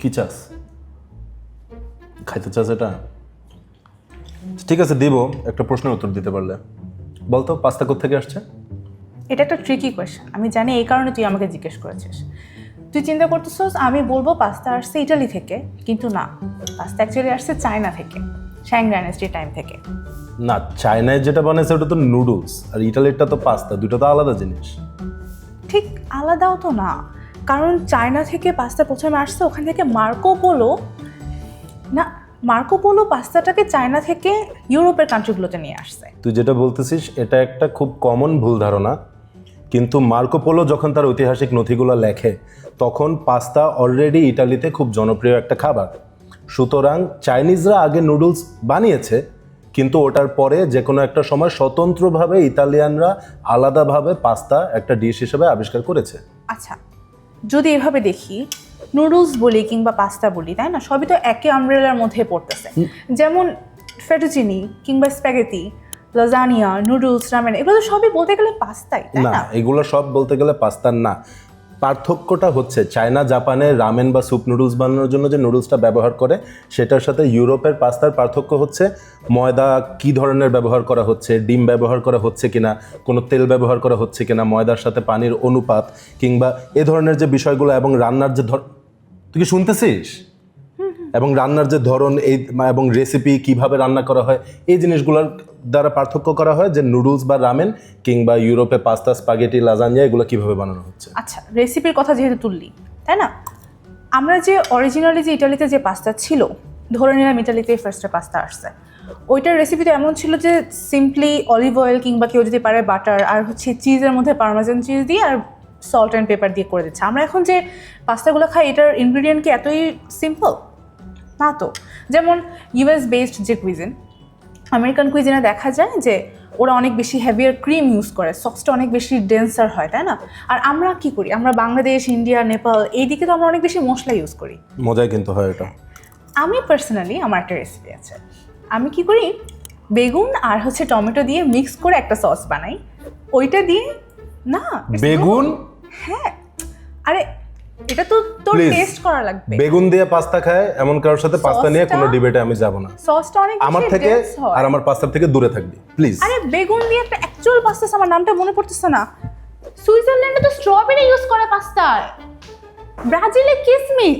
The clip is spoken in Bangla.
কি চাস? খাইতে চাস এটা? ঠিক আছে দিব। একটা প্রশ্নের উত্তর দিতে পারলে। বলতো পাস্তা থেকে আসছে? এটা একটা ট্রিকি কোয়েশ্চেন আমি জানি এই কারণে তুই আমাকে জিজ্ঞেস করেছিস। তুই চিন্তা করতেছিস আমি বলব পাস্তা আসছে ইটালি থেকে কিন্তু না। পাস্তা অ্যাকচুয়ালি আসছে চায়না থেকে শ্যাং ডাইনেস্টির টাইম থেকে। না চায়নায় যেটা বানাইছে ওটা তো নুডলস আর ইটালিরটা তো পাস্তা দুটো তো আলাদা জিনিস। ঠিক আলাদাও তো না। কারণ চায়না থেকে পাস্তা প্রথমে আসছে ওখান থেকে মার্কো পোলো না মার্কো পোলো পাস্তাটাকে চায়না থেকে ইউরোপের কান্ট্রিগুলোতে নিয়ে আসছে। তুই যেটা বলতেছিস এটা একটা খুব কমন ভুল ধারণা কিন্তু মার্কো পোলো যখন তার ঐতিহাসিক নথিগুলো লেখে তখন পাস্তা অলরেডি ইটালিতে খুব জনপ্রিয় একটা খাবার। সুতরাং চাইনিজরা আগে নুডলস বানিয়েছে কিন্তু ওটার পরে যে কোনো একটা সময় স্বতন্ত্রভাবে ইতালিয়ানরা আলাদাভাবে পাস্তা একটা ডিশ হিসেবে আবিষ্কার করেছে। আচ্ছা যদি এভাবে দেখি নুডলস বলি কিংবা পাস্তা বলি তাই না? সবই তো একে আমব্রেলার মধ্যে পড়তেছে। যেমন ফেটুচিনি কিংবা স্প্যাগেটি লাজানিয়া নুডলস রামেন এগুলো তো সবই বলতে গেলে পাস্তাই তাই না না? এগুলো সব বলতে গেলে পাস্তার না। পার্থক্যটা হচ্ছে চায়না জাপানের রামেন বা স্যুপ নুডলস বানানোর জন্য যে নুডলসটা ব্যবহার করে, সেটার সাথে ইউরোপের পাস্তার পার্থক্য হচ্ছে ময়দা কি ধরনের ব্যবহার করা হচ্ছে, ডিম ব্যবহার করা হচ্ছে কিনা, কোনো তেল ব্যবহার করা হচ্ছে কিনা, ময়দার সাথে পানির অনুপাত, কিংবা এ ধরনের যে বিষয়গুলো এবং রান্নার যে ধর তুই কি শুনতেছিস? এবং রান্নার যে ধরন, এই এবং রেসিপি কীভাবে রান্না করা হয়, এই জিনিসগুলোর দ্বারা পার্থক্য করা হয় যে নুডলস বা রামেন কিংবা ইউরোপে পাস্তা স্পাগেটি লাজানিয়া এগুলো কীভাবে বানানো হচ্ছে। আচ্ছা রেসিপির কথা যেহেতু তুললি, তাই না? আমরা যে অরিজিনালি যে ইটালিতে যে পাস্তা ছিল, ধরে নিলাম ইটালিতে ফার্স্টে পাস্তা আসছে, ওইটার রেসিপি তো এমন ছিল যে সিম্পলি অলিভ অয়েল কিংবা কেউ যদি পারে বাটার আর হচ্ছে চিজের মধ্যে পারমাজান চিজ দিয়ে আর সল্ট অ্যান্ড পেপার দিয়ে করে দিচ্ছে। আমরা এখন যে পাস্তাগুলো খাই, এটার ইনগ্রিডিয়েন্ট কি এতই সিম্পল না তো। যেমন ইউএস বেসড যে কুইজিন আমেরিকান কুইজিনে দেখা যায় যে ওরা অনেক বেশি হেভিয়ার ক্রিম ইউজ করে সসটা অনেক বেশি ডেন্সার হয় তাই না? আর আমরা কি করি? আমরা বাংলাদেশ ইন্ডিয়া নেপাল এই দিকে তো আমরা অনেক বেশি মশলা ইউজ করি। মজাই কিন্তু হয় এটা। আমি পার্সোনালি আমার একটা রেসিপি আছে। আমি কি করি? বেগুন আর হচ্ছে টমেটো দিয়ে মিক্স করে একটা সস বানাই। ওইটা দিয়ে না বেগুন? হ্যাঁ। আরে এটা তো তোর টেস্ট করা লাগবে। বেগুন দিয়ে পাস্তা খায় এমন কারোর সাথে পাস্তা নিয়ে কোনো ডিবেটে আমি যাব না। সসটা অনেক আমার থেকে আর আমার পাস্তার থেকে দূরে থাকবি প্লিজ আরে বেগুন দিয়ে একটা অ্যাকচুয়াল পাস্তা আমার নামটা মনে পড়তেছে না। সুইজারল্যান্ডে তো স্ট্রবেরি ইউজ করে পাস্তায় ব্রাজিলে কিসমিস।